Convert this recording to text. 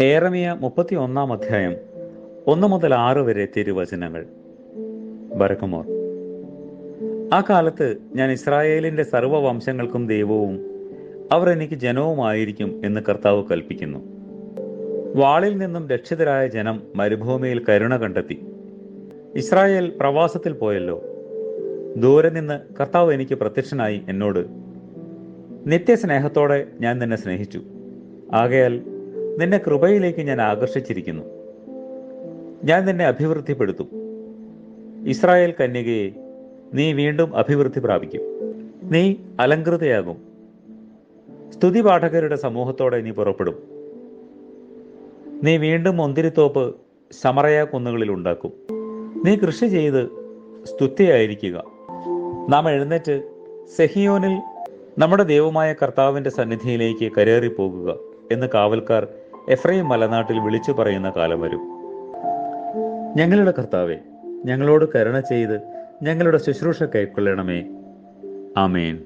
ഏറമിയ മുപ്പത്തി ഒന്നാം അധ്യായം ഒന്ന് മുതൽ ആറ് വരെ തിരുവചനങ്ങൾ. ബരക്കുമോർ. ആ കാലത്ത് ഞാൻ ഇസ്രായേലിന്റെ സർവവംശങ്ങൾക്കും ദൈവവും അവർ എനിക്ക് ജനവുമായിരിക്കും എന്ന് കർത്താവ് കൽപ്പിക്കുന്നു. വാളിൽ നിന്നും രക്ഷിതരായ ജനം മരുഭൂമിയിൽ കരുണ കണ്ടെത്തി. ഇസ്രായേൽ പ്രവാസത്തിൽ പോയല്ലോ. ദൂരെ നിന്ന് കർത്താവ് എനിക്ക് പ്രത്യക്ഷനായി എന്നോട് നിത്യസ്നേഹത്തോടെ ഞാൻ നിന്നെ സ്നേഹിച്ചു. ആകയാൽ നിന്നെ കൃപയിലേക്ക് ഞാൻ ആകർഷിച്ചിരിക്കുന്നു. ഞാൻ നിന്നെ അഭിവൃദ്ധിപ്പെടുത്തും. ഇസ്രായേൽ കന്യകയെ നീ വീണ്ടും അഭിവൃദ്ധി പ്രാപിക്കും. നീ അലങ്കൃതയാകും. സ്തുതി പാഠകരുടെ സമൂഹത്തോടെ നീ പുറപ്പെടും. നീ വീണ്ടും മുന്തിരിത്തോപ്പ് സമറയ കുന്നുകളിൽ ഉണ്ടാക്കും. നീ കൃഷി ചെയ്ത് സ്തുതിയായിരിക്കുക നാം എഴുന്നേറ്റ് സെഹിയോനിൽ നമ്മുടെ ദൈവമായ കർത്താവിന്റെ സന്നിധിയിലേക്ക് കരേറി പോകുക എന്ന് കാവൽക്കാർ എഫ്രൈം മലനാട്ടിൽ വിളിച്ചു പറയുന്ന കാലം വരും. ഞങ്ങളുടെ കർത്താവെ ഞങ്ങളോട് കരുണ ചെയ്ത് ഞങ്ങളുടെ ശുശ്രൂഷ കൈക്കൊള്ളണമേ. ആമേൻ.